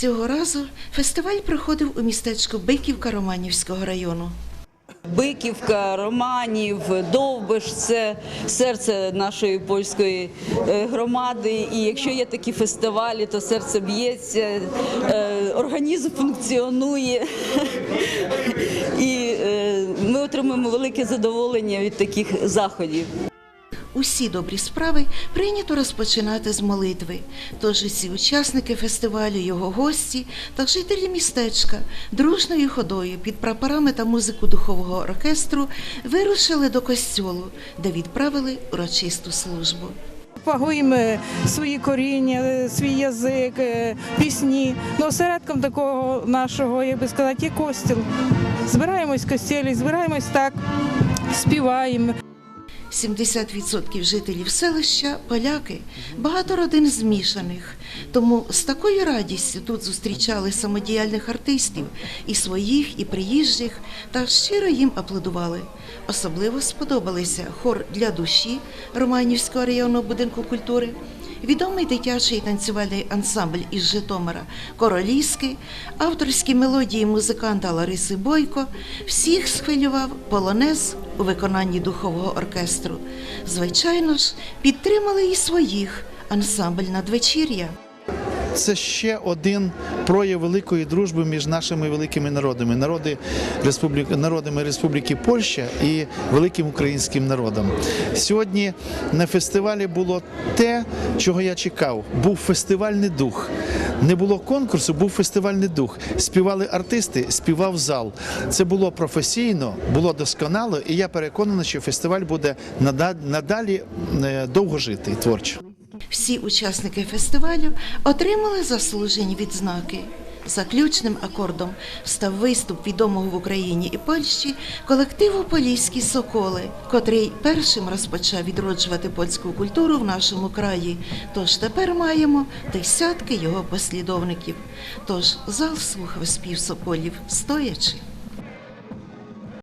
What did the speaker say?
Цього разу фестиваль проходив у містечку Биківка Романівського району. Биківка, Романів, Довбиш це серце нашої польської е, громади. І якщо є такі фестивалі, то серце б'ється, е, організм функціонує. І е, ми отримуємо велике задоволення від таких заходів. Усі добрі справи прийнято розпочинати з молитви. Тож усі учасники фестивалю, його гості та жителі містечка дружною ходою під прапорами та музику духового оркестру вирушили до костьолу, де відправили урочисту службу. Пропагуємо свої коріння, свій язик, е, пісні. Ну, осередком такого нашого, як би сказати, є костіл. Збираємось в костілі, збираємось так, співаємо. 70% жителів селища поляки, багато родин змішаних. Тому з такою радістю тут зустрічали самодіяльних артистів і своїх, і приїжджих, та щиро їм аплодували. Особливо сподобалися хор для душі Романівського районного будинку культури. Відомий дитячий танцювальний ансамбль із Житомира Королівський, авторські мелодії музиканта Лариси Бойко всіх схвилював полонез у виконанні духового оркестру. Звичайно ж, підтримали і своїх ансамбль надвечір'я. Це ще один прояв великої дружби між нашими великими народами, народи Республіки, народами Республіки Польща і великим українським народом. Сьогодні на фестивалі було те, чого я чекав. Був фестивальний дух. Не було конкурсу, був фестивальний дух. Співали артисти, співав зал. Це було професійно, було досконало, і я переконаний, що фестиваль буде нада- надалі е, довго жити і творчо. Всі учасники фестивалю отримали заслужені відзнаки. Заключним акордом став виступ відомого в Україні і Польщі колективу Поліські Соколи, котрий першим розпочав відроджувати польську культуру в нашому краї. Тож тепер маємо десятки його послідовників. Тож зал слухав спів соколів стоячи.